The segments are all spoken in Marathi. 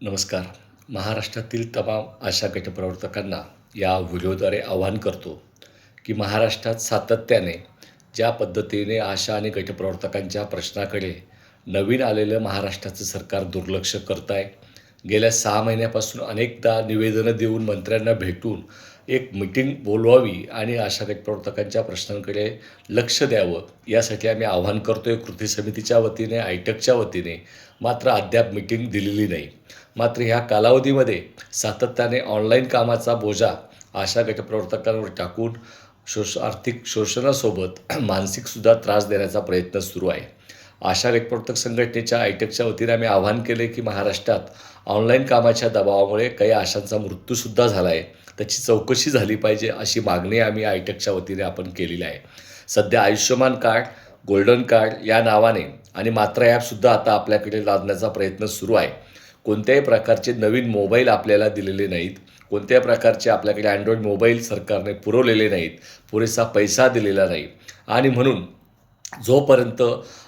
नमस्कार. महाराष्ट्रातील तमाम आशा गटप्रवर्तकांना या व्हिडिओद्वारे आवाहन करतो की महाराष्ट्रात सातत्याने ज्या पद्धतीने आशा आणि गटप्रवर्तकांच्या प्रश्नाकडे नवीन आलेलं महाराष्ट्राचं सरकार दुर्लक्ष करत आहे गेल्या सहा महिन्यापासून अनेकदा निवेदनं देऊन मंत्र्यांना भेटून एक मिटिंग बोलवावी आणि आशा गटप्रवर्तकांच्या प्रश्नांकडे लक्ष द्यावं. यासाठी आम्ही आवाहन करतो आहे कृती समितीच्या वतीने आयटकच्या वतीने. मात्र अद्याप मिटिंग दिलेली नाही. मात्र ह्या कालावधीमध्ये सातत्याने ऑनलाईन कामाचा बोजा आशा गटप्रवर्तकांवर टाकून शोष आर्थिक शोषणासोबत मानसिकसुद्धा त्रास देण्याचा प्रयत्न सुरू आहे. आशा गटप्रवर्तक संघटनेच्या आयटकच्या वतीने आम्ही आवाहन केले की महाराष्ट्रात ऑनलाईन कामाच्या दबावामुळे काही आशांचा मृत्यूसुद्धा झाला आहे त्याची चौकशी झाली पाहिजे अशी मागणी आम्ही आयटकच्या वतीने आपण केलेली आहे. सध्या आयुष्यमान कार्ड गोल्डन कार्ड या नावाने आणि मात्रा ॲपसुद्धा आता आपल्याकडे लादण्याचा प्रयत्न सुरू आहे. कोणत्याही प्रकारचे नवीन मोबाईल आपल्याला दिलेले नाहीत. कोणत्याही प्रकारचे आपल्याकडे अँड्रॉईड मोबाईल सरकारने पुरवलेले नाहीत. पुरेसा पैसा दिलेला नाही. आणि म्हणून जोपर्यंत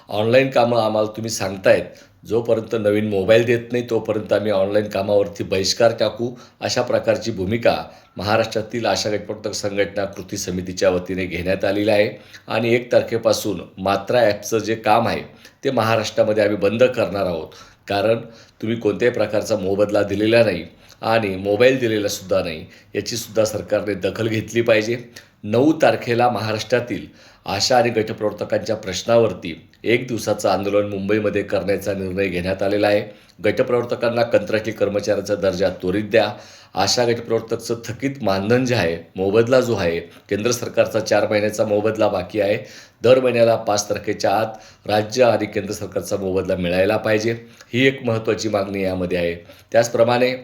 ऑनलाईन कामं आम्हाला तुम्ही सांगतायत जोपर्यंत नवीन मोबाईल देत नाही तोपर्यंत आम्ही ऑनलाईन कामावरती बहिष्कार टाकू अशा प्रकारची भूमिका महाराष्ट्रातील आशा गटप्रवर्तक संघटना कृती समितीच्या वतीने घेण्यात आलेली आहे. आणि एक तारखेपासून मात्रा ॲपचं जे काम आहे ते महाराष्ट्रामध्ये आम्ही बंद करणार आहोत. कारण तुम्ही कोणत्याही प्रकारचा मोबदला दिलेला नाही आणि मोबाईल दिलेला सुद्धा नाही याचीसुद्धा सरकारने दखल घेतली पाहिजे. नऊ तारखेला महाराष्ट्रातील आशा आणि गटप्रवर्तकांच्या प्रश्नावरती एक दिवसाचं आंदोलन मुंबईमध्ये करण्याचा निर्णय घेण्यात आलेला आहे. गटप्रवर्तकांना कंत्राटी कर्मचाऱ्याचा दर्जा त्वरित द्या. आशा गटप्रवर्तकचं थकीत मानधन जे आहे मोबदला जो आहे केंद्र सरकारचा चार महिन्याचा मोबदला बाकी आहे. दर महिन्याला पाच तारखेच्या आत राज्य आणि केंद्र सरकारचा मोबदला मिळायला पाहिजे. ही एक महत्त्वाची मागणी यामध्ये आहे. त्याचप्रमाणे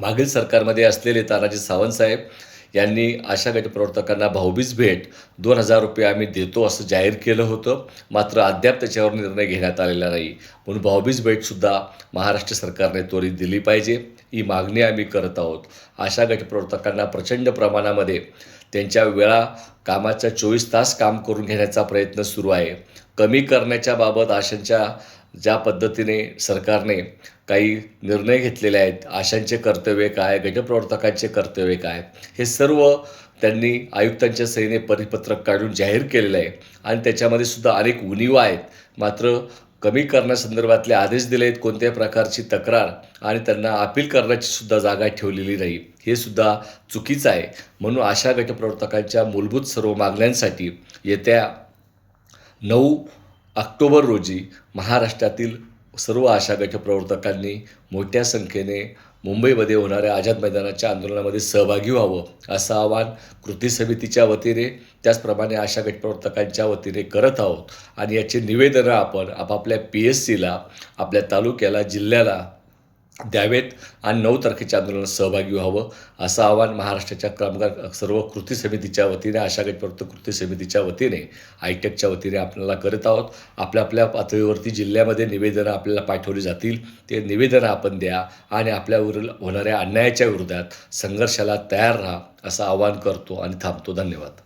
मागील सरकारमध्ये असलेले तानाजी सावंतसाहेब यांनी आशा गटप्रवर्तकांना भाऊबीज भेट दोन हजार रुपये आम्ही देतो असं जाहीर केलं होतं. मात्र अद्याप त्याच्यावर निर्णय घेण्यात आलेला नाही. म्हणून भाऊबीज भेटसुद्धा महाराष्ट्र सरकारने त्वरित दिली पाहिजे. ही मागणी आम्ही करत आहोत. आशा गटप्रवर्तकांना प्रचंड प्रमाणामध्ये त्यांच्या वेळा कामाच्या चोवीस तास काम करून घेण्याचा प्रयत्न सुरू आहे. कमी करण्याच्या बाबत आशांच्या ज्या पद्धतीने सरकारने काही निर्णय घेतलेले आहेत आशांचे कर्तव्य काय गटप्रवर्तकांचे कर्तव्य काय हे सर्व त्यांनी आयुक्तांच्या सहीने परिपत्रक काढून जाहीर केलेलं आहे. आणि त्याच्यामध्ये सुद्धा अनेक उणीवा आहेत. मात्र कमी करण्यासंदर्भातले आदेश दिले आहेत कोणत्याही प्रकारची तक्रार आणि त्यांना अपील करण्याची सुद्धा जागा ठेवलेली नाही. हे सुद्धा चुकीचं आहे. म्हणून आशा गटप्रवर्तकांच्या मूलभूत सर्व मागण्यांसाठी येत्या नऊ ऑक्टोबर रोजी महाराष्ट्रातील सर्व आशा गटप्रवर्तकांनी मोठ्या संख्येने मुंबईमध्ये होणाऱ्या आझाद मैदानाच्या आंदोलनामध्ये सहभागी व्हावं असं आवाहन कृती समितीच्या वतीने त्याचप्रमाणे आशा गटप्रवर्तकांच्या वतीने करत आहोत. आणि याचे निवेदनं आपण आपापल्या पी एस सीला आपल्या तालुक्याला जिल्ह्याला द्यावेत आणि नऊ तारखेच्या आंदोलनात सहभागी व्हावं असं आवाहन महाराष्ट्राच्या कामगार सर्व कृती समितीच्या वतीने आशा गटप्रवर्तक कृती समितीच्या वतीने आयटेकच्या वतीने आपल्याला करत आहोत. आपल्या आपल्या पातळीवरती जिल्ह्यामध्ये निवेदनं आपल्याला पाठवली जातील. ते निवेदनं आपण द्या आणि आपल्यावरील होणाऱ्या अन्यायाच्या विरोधात संघर्षाला तयार राहा असं आवाहन करतो आणि थांबतो. धन्यवाद.